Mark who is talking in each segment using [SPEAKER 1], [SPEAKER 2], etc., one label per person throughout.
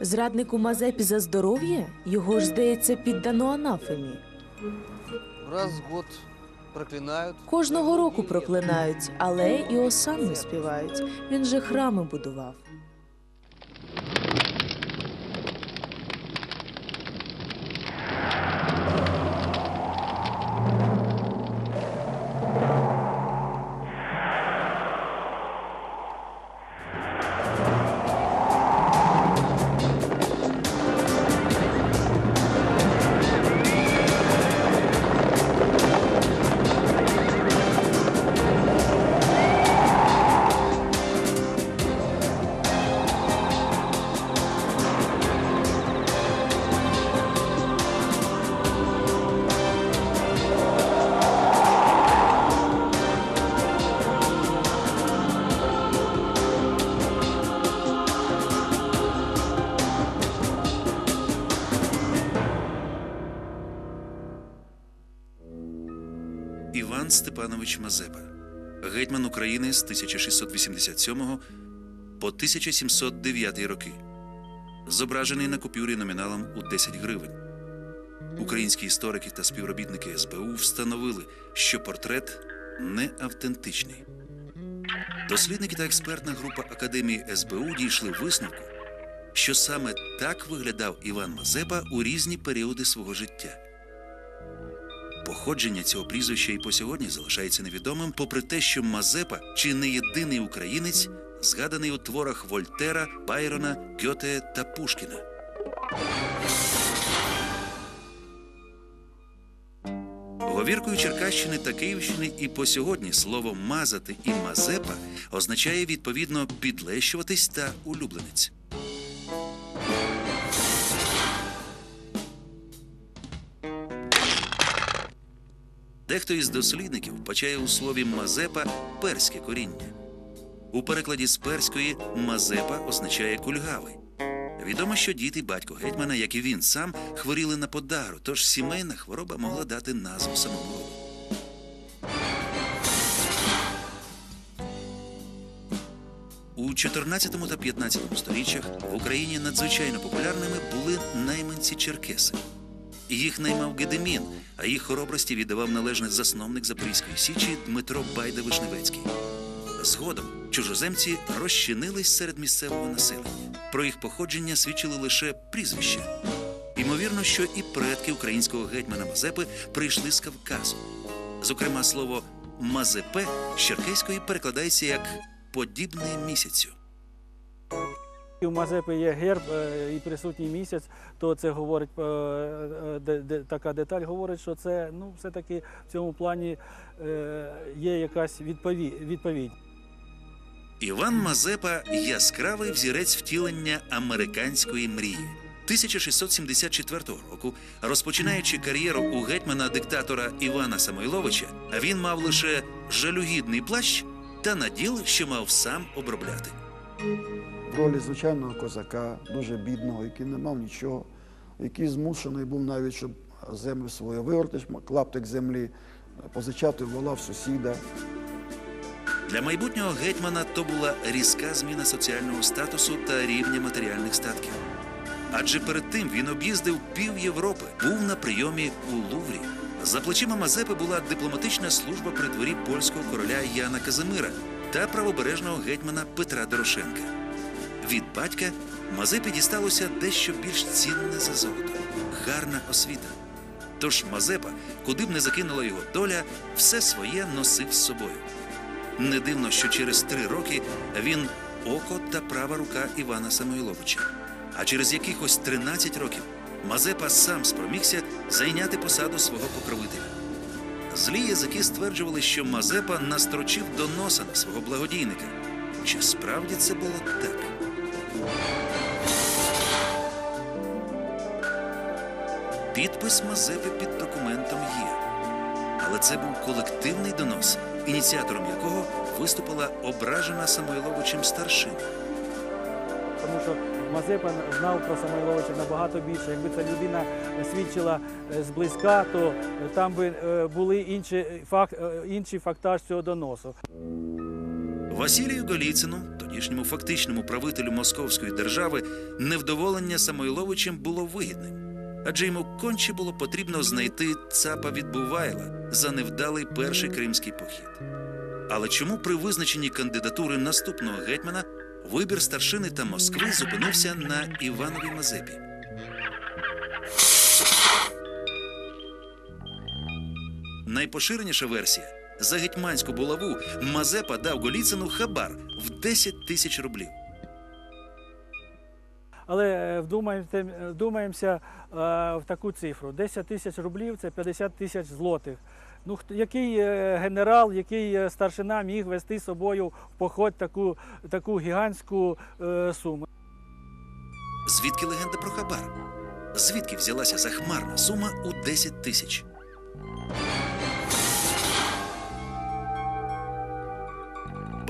[SPEAKER 1] Зраднику Мазепі за здоров'я? Його ж, здається, піддано анафемі.
[SPEAKER 2] Раз в год проклинають.
[SPEAKER 1] Кожного року проклинають, але і осан не співають. Він же храми будував.
[SPEAKER 3] Степанович Мазепа, гетьман України з 1687 по 1709 роки. Зображений на купюрі номіналом у 10 гривень. Українські історики та співробітники СБУ встановили, що портрет не автентичний. Дослідники та експертна група Академії СБУ дійшли висновку, що саме так виглядав Іван Мазепа у різні періоди свого життя. Походження цього прізвища і по сьогодні залишається невідомим, попри те, що Мазепа чи не єдиний українець, згаданий у творах Вольтера, Байрона, Гьоте та Пушкіна. Говіркою Черкащини та Київщини і по сьогодні слово мазати і мазепа означає відповідно підлещуватись та улюбленець. Дехто із дослідників вбачає у слові мазепа перське коріння. У перекладі з перської мазепа означає кульгавий. Відомо, що дід і батько гетьмана, як і він сам, хворіли на подагру, тож сімейна хвороба могла дати назву самому. У 14 та 15 сторіччях в Україні надзвичайно популярними були найманці черкеси. Їх наймав Гедемін, а їх хоробрості віддавав належне засновник Запорізької січі Дмитро Байда Вишневецький. Згодом чужоземці розчинились серед місцевого населення. Про їх походження свідчили лише прізвища. Ймовірно, що і предки українського гетьмана Мазепи прийшли з Кавказу. Зокрема, слово Мазепе з черкеської перекладається як подібний місяцю.
[SPEAKER 4] У Мазепи є герб е, і присутній місяць, то це говорить е, е, така деталь говорить, що це ну все-таки в цьому плані є якась відповідь.
[SPEAKER 3] Іван Мазепа яскравий взірець втілення американської мрії. 1674 року, розпочинаючи кар'єру у гетьмана диктатора Івана Самойловича, він мав лише жалюгідний плащ та наділ, що мав сам обробляти.
[SPEAKER 5] Ролі звичайного козака, дуже бідного, який не мав нічого, який змушений був навіть, щоб землю свою вигорти, клаптик землі, позичати вола в сусіда.
[SPEAKER 3] Для майбутнього гетьмана то була різка зміна соціального статусу та рівня матеріальних статків. Адже перед тим він об'їздив пів Європи, був на прийомі у Луврі. За плечима Мазепи була дипломатична служба при дворі польського короля Яна Казимира та правобережного гетьмана Петра Дорошенка. Від батька Мазепі дісталося дещо більш цінне за золото гарна освіта. Тож Мазепа, куди б не закинула його доля, все своє носив з собою. Не дивно, що через три роки він око та права рука Івана Самойловича. А через якихось 13 років Мазепа сам спромігся зайняти посаду свого покровителя. Злі язики стверджували, що Мазепа настрочив до носа на свого благодійника. Чи справді це було так? Підпис Мазепи під документом є. Але це був колективний донос, ініціатором якого виступила ображена Самойловичем старшина.
[SPEAKER 4] Тому що Мазепа знав про Самойловича набагато більше. Якби ця людина свідчила е, зблизька, то е, там би е, були інші, факт, інший фактаж цього доносу.
[SPEAKER 3] Василію Голіцину, тодішньому фактичному правителю Московської держави, невдоволення Самойловичем було вигідним, адже йому конче було потрібно знайти цапа від Бувайла за невдалий перший кримський похід. Але чому при визначенні кандидатури наступного гетьмана вибір старшини та Москви зупинився на Іванові Мазепі? Найпоширеніша версія за гетьманську булаву Мазепа дав Голіцину хабар в 10 тисяч рублів.
[SPEAKER 4] Але е, вдумаємося, е, в таку цифру: 10 тисяч рублів це 50 тисяч злотих. Ну, який е, генерал, який старшина міг вести з собою в поход таку, таку гігантську е, суму?
[SPEAKER 3] Звідки легенда про хабар? Звідки взялася захмарна сума у 10 тисяч?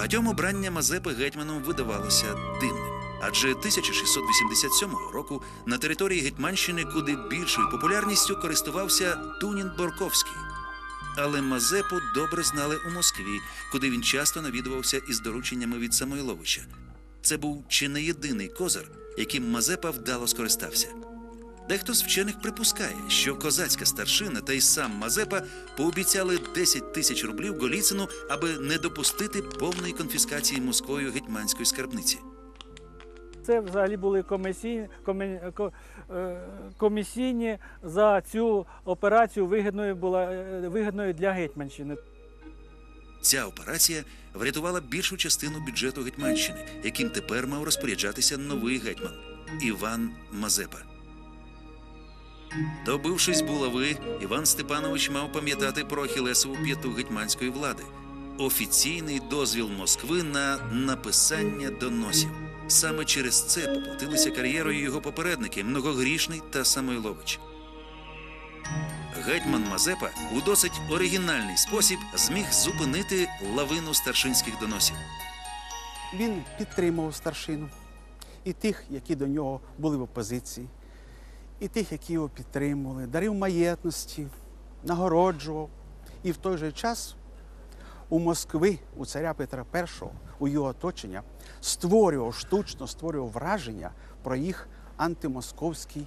[SPEAKER 3] Багатьом обрання Мазепи гетьманом видавалося дивним. Адже 1687 року на території Гетьманщини куди більшою популярністю користувався Тунін Борковський. Але Мазепу добре знали у Москві, куди він часто навідувався із дорученнями від Самойловича. Це був чи не єдиний козир, яким Мазепа вдало скористався. Дехто з вчених припускає, що козацька старшина та й сам Мазепа пообіцяли 10 тисяч рублів Голіцину, аби не допустити повної конфіскації Москвою гетьманської скарбниці.
[SPEAKER 4] Це взагалі були комісійні, комі- ко- е, комісійні за цю операцію вигідною була е, вигідною для Гетьманщини.
[SPEAKER 3] Ця операція врятувала більшу частину бюджету Гетьманщини, яким тепер мав розпоряджатися новий гетьман Іван Мазепа. Добившись булави, Іван Степанович мав пам'ятати про Ахілесову п'яту гетьманської влади офіційний дозвіл Москви на написання доносів. Саме через це поплатилися кар'єрою його попередники Многогрішний та Самойлович. Гетьман Мазепа у досить оригінальний спосіб зміг зупинити лавину старшинських доносів.
[SPEAKER 6] Він підтримував старшину і тих, які до нього були в опозиції, і тих, які його підтримували, дарив маєтності, нагороджував. І в той же час у Москви, у царя Петра І, у його оточення, створював штучно створював враження про їх антимосковський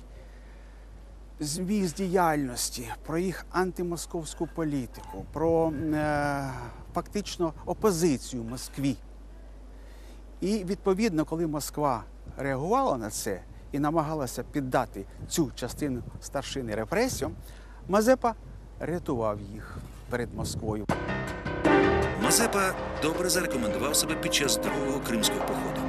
[SPEAKER 6] зміст діяльності, про їх антимосковську політику, про е, фактично опозицію Москві. І відповідно, коли Москва реагувала на це і намагалася піддати цю частину старшини репресіям, Мазепа рятував їх перед Москвою.
[SPEAKER 3] Мазепа добре зарекомендував себе під час другого кримського походу.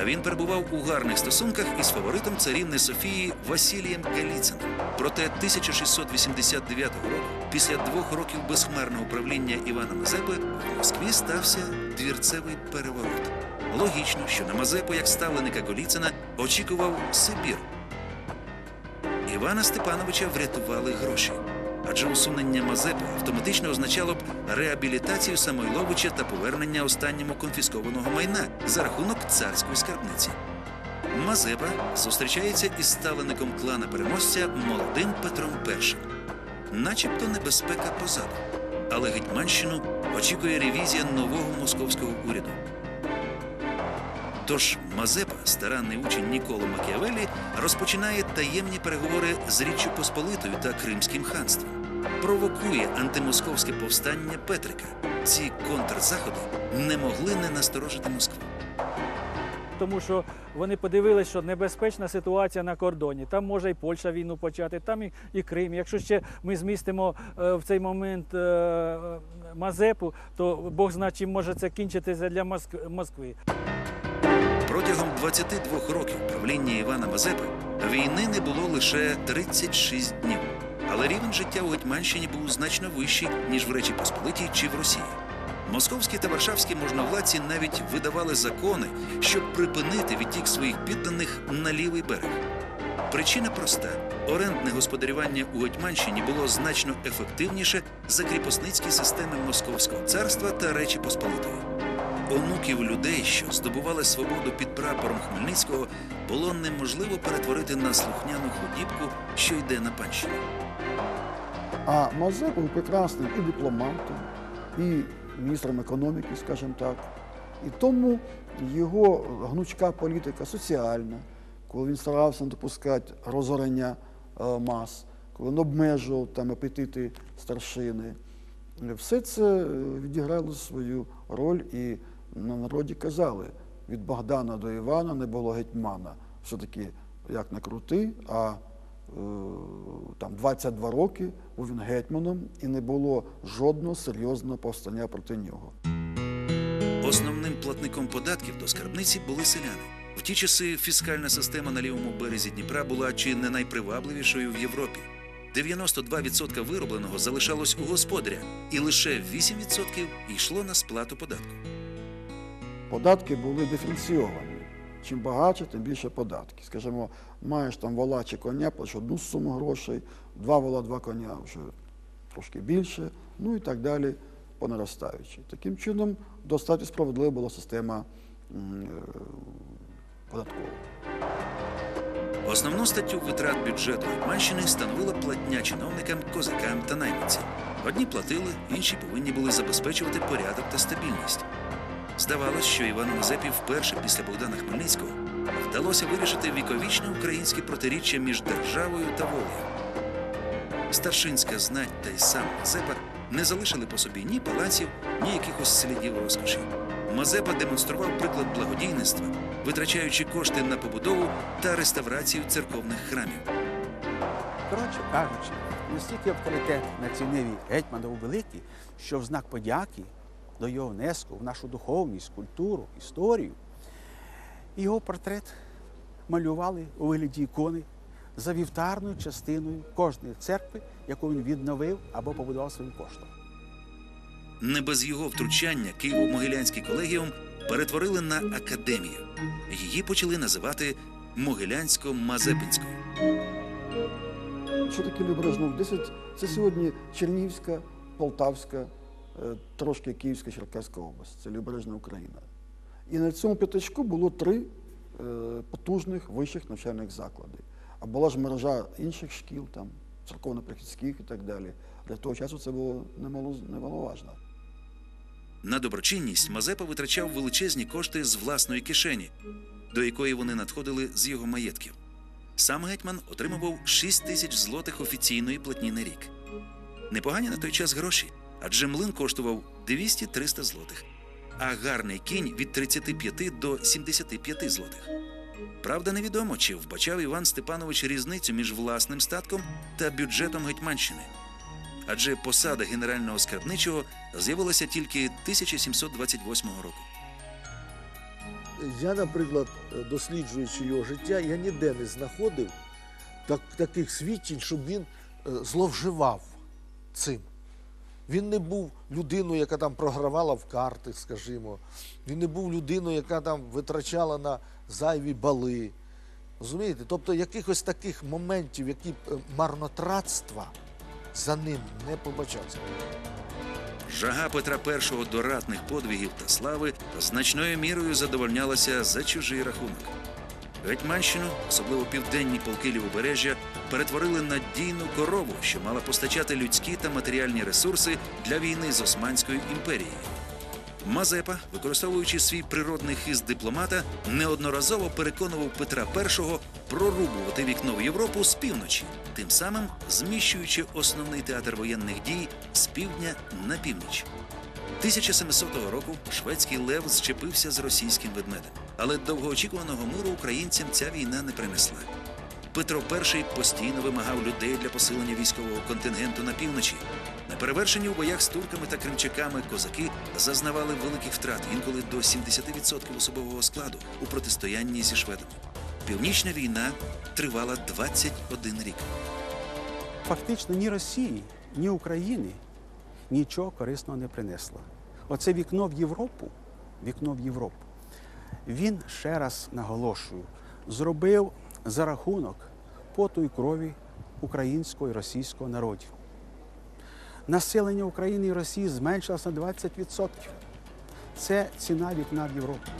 [SPEAKER 3] А він перебував у гарних стосунках із фаворитом царівни Софії Василієм Галіцином. Проте 1689 року, після двох років безхмарного правління Івана Мазепи, в Москві стався двірцевий переворот. Логічно, що на Мазепу, як ставленика Голіцина, очікував Сибір. Івана Степановича врятували гроші. Адже усунення Мазепи автоматично означало б реабілітацію Самойловича та повернення останньому конфіскованого майна за рахунок царської скарбниці. Мазепа зустрічається із ставлеником клана переможця молодим Петром І. Начебто небезпека позаду. Але Гетьманщину очікує ревізія нового московського уряду. Тож Мазепа, старанний учень Ніколо Макіавелі, розпочинає таємні переговори з Річчю Посполитою та Кримським ханством. Провокує антимосковське повстання Петрика. Ці контрзаходи не могли не насторожити Москву.
[SPEAKER 4] Тому що вони подивилися, що небезпечна ситуація на кордоні. Там може і Польща війну почати, там і, і Крим. Якщо ще ми змістимо е, в цей момент е, е, Мазепу, то Бог знає, чим може це кінчитися для Моск- Москви.
[SPEAKER 3] Протягом 22 років правління Івана Мазепи війни не було лише 36 днів. Але рівень життя у Гетьманщині був значно вищий, ніж в Речі Посполитій чи в Росії. Московські та варшавські можновладці навіть видавали закони, щоб припинити відтік своїх підданих на лівий берег. Причина проста: орендне господарювання у Гетьманщині було значно ефективніше за кріпосницькі системи Московського царства та Речі Посполитої. Онуків людей, що здобували свободу під прапором Хмельницького, було неможливо перетворити на слухняну худібку, що йде на панщину.
[SPEAKER 5] А Мазепа був прекрасним і дипломатом, і міністром економіки, скажімо так, І тому його гнучка політика соціальна, коли він старався не допускати розорення е, мас, коли він обмежував там апетити старшини, все це е, відіграло свою роль і на народі казали, від Богдана до Івана не було гетьмана. Все-таки як не крути, а там 22 роки був він гетьманом і не було жодного серйозного повстання проти нього.
[SPEAKER 3] Основним платником податків до скарбниці були селяни. В ті часи фіскальна система на лівому березі Дніпра була чи не найпривабливішою в Європі. 92% виробленого залишалось у господаря, і лише 8% йшло на сплату податку.
[SPEAKER 5] Податки були диференційовані. Чим багатше, тим більше податки. Скажімо, маєш там вола чи коня, платиш одну суму грошей, два вола, два коня вже трошки більше, ну і так далі по наростаючій. Таким чином, достатньо справедлива була система е, податкова.
[SPEAKER 3] Основну статтю витрат бюджету Гетьманщини становила платня чиновникам, козакам та найманцям. Одні платили, інші повинні були забезпечувати порядок та стабільність. Здавалось, що Івану Мазепі вперше після Богдана Хмельницького вдалося вирішити віковічне українське протиріччя між державою та волею. Старшинська знать та й сам Мазепа не залишили по собі ні палаців, ні якихось слідів розкоші. Мазепа демонстрував приклад благодійництва, витрачаючи кошти на побудову та реставрацію церковних храмів.
[SPEAKER 6] Коротше кажучи, настільки авторитет на цій ниві гетьмана був великий, що в знак подяки до його внеску в нашу духовність, культуру, історію, його портрет малювали у вигляді ікони за вівтарною частиною кожної церкви, яку він відновив або побудував своїм коштом.
[SPEAKER 3] Не без його втручання Києво-Могилянський колегіум перетворили на академію. Її почали називати Могилянсько-Мазепинською.
[SPEAKER 5] Що таке Любережнув? 10 це сьогодні Чернігівська, Полтавська, трошки Київська, Черкаська область. Це Любережна Україна. І на цьому п'ятачку було три е, потужних вищих навчальних заклади. А була ж мережа інших шкіл, там, церковно-прихідських і так далі. Для того часу це було немало, немаловажно.
[SPEAKER 3] На доброчинність Мазепа витрачав величезні кошти з власної кишені, до якої вони надходили з його маєтків. Сам гетьман отримував 6 тисяч злотих офіційної платні на рік. Непогані на той час гроші, адже млин коштував 200-300 злотих, а гарний кінь від 35 до 75 злотих. Правда, невідомо, чи вбачав Іван Степанович різницю між власним статком та бюджетом Гетьманщини. Адже посада генерального скарбничого з'явилася тільки 1728 року.
[SPEAKER 7] Я, наприклад, досліджуючи його життя, я ніде не знаходив так, таких свідчень, щоб він е, зловживав цим. Він не був людиною, яка там програвала в карти, скажімо. Він не був людиною, яка там витрачала на зайві бали. Розумієте? Тобто якихось таких моментів, які е, марнотратства за ним не побачався.
[SPEAKER 3] Жага Петра І до ратних подвигів та слави значною мірою задовольнялася за чужий рахунок. Гетьманщину, особливо південні полки лівобережжя, перетворили на дійну корову, що мала постачати людські та матеріальні ресурси для війни з Османською імперією. Мазепа, використовуючи свій природний хист дипломата, неодноразово переконував Петра І прорубувати вікно в Європу з півночі, тим самим зміщуючи основний театр воєнних дій з півдня на північ. 1700 року шведський лев зчепився з російським ведмедем, але довгоочікуваного миру українцям ця війна не принесла. Петро І постійно вимагав людей для посилення військового контингенту на півночі. Неперевершені у боях з турками та кримчаками козаки зазнавали великих втрат, інколи до 70% особового складу у протистоянні зі шведами. Північна війна тривала 21 рік.
[SPEAKER 6] Фактично ні Росії, ні України нічого корисного не принесло. Оце вікно в Європу, вікно в Європу, він ще раз наголошую, зробив за рахунок поту і крові українського і російського народів. Населення України і Росії зменшилося на 20%. Це ціна вікна в Європу.